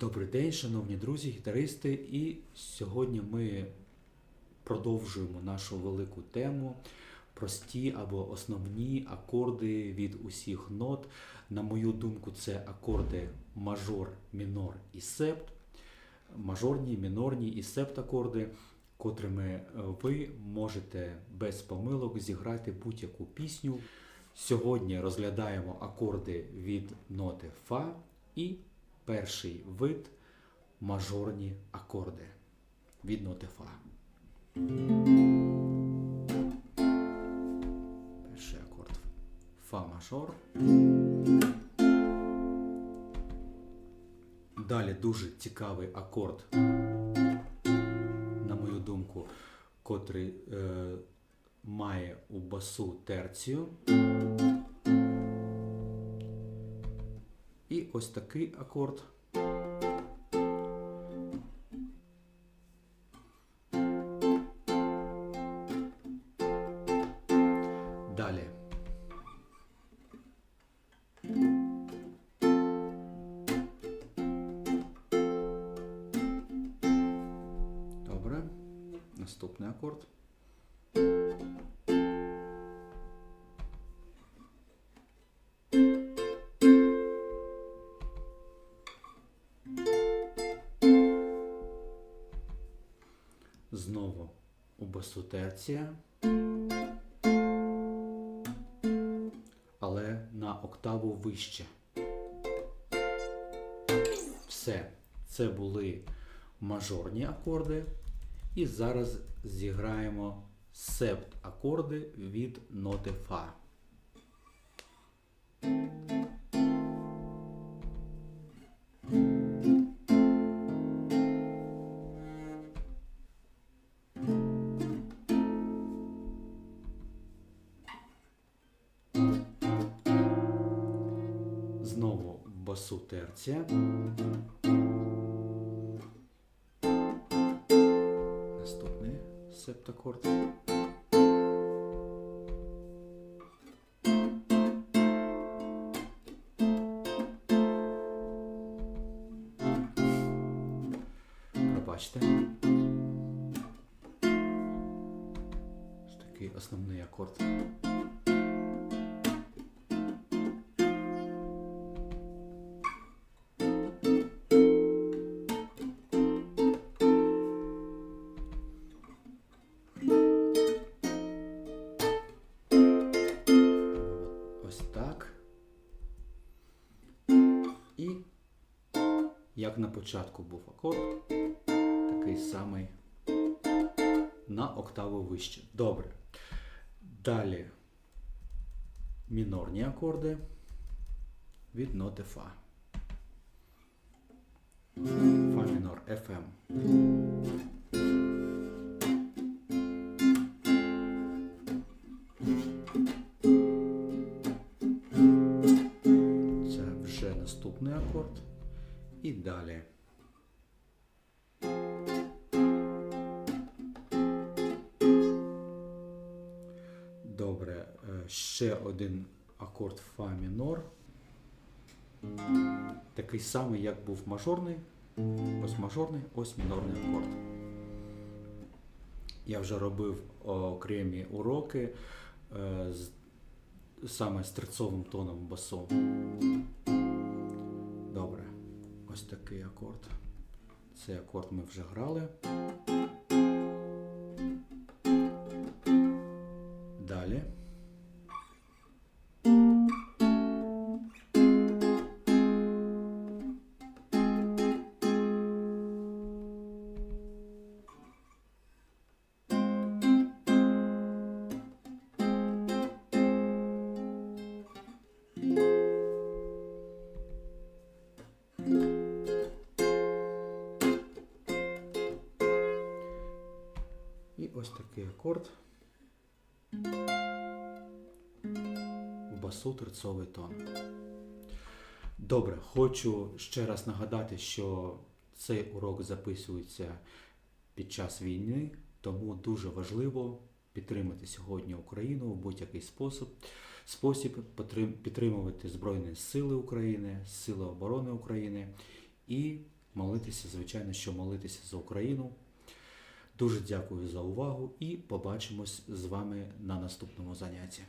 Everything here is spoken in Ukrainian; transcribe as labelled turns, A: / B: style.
A: Добрий день, шановні друзі, гітаристи. І сьогодні ми продовжуємо нашу велику тему прості або основні акорди від усіх нот. На мою думку, це акорди мажор, мінор і септ, мажорні, мінорні і септ акорди, котрими е, ви можете без помилок зіграти будь-яку пісню. Сьогодні розглядаємо акорди від ноти Фа і перший вид мажорні акорди від ноти Фа. Перший акорд Фа мажор. Далі дуже цікавий акорд, на мою думку, котрий е, має у басу терцію. Ось такий акорд. Далі. Добре. Наступний акорд. Знову у басотерція. Але на октаву вище. Все. Це були мажорні акорди. І зараз зіграємо септ акорди від ноти Фа. Басу терція. Наступний септакорд. Пробачте. Ось такий основний акорд. Як на початку був акорд, такий самий на октаву вище. Добре. Далі мінорні акорди від ноти Фа. Фа мінор FM. І далі. Добре, е, ще один акорд Фа мінор. Такий самий, як був мажорний. Ось мажорний, ось мінорний акорд. Я вже робив окремі уроки е, з, саме з терцовим тоном басу. Добре, ось такий акорд. Цей акорд ми вже грали. Ось такий акорд. У басу терцовий тон. Добре, хочу ще раз нагадати, що цей урок записується під час війни, тому дуже важливо підтримати сьогодні Україну в будь-який спосіб. Спосіб підтримувати Збройні Сили України, Сили оборони України і молитися, звичайно, що молитися за Україну. Дуже дякую за увагу і побачимось з вами на наступному занятті.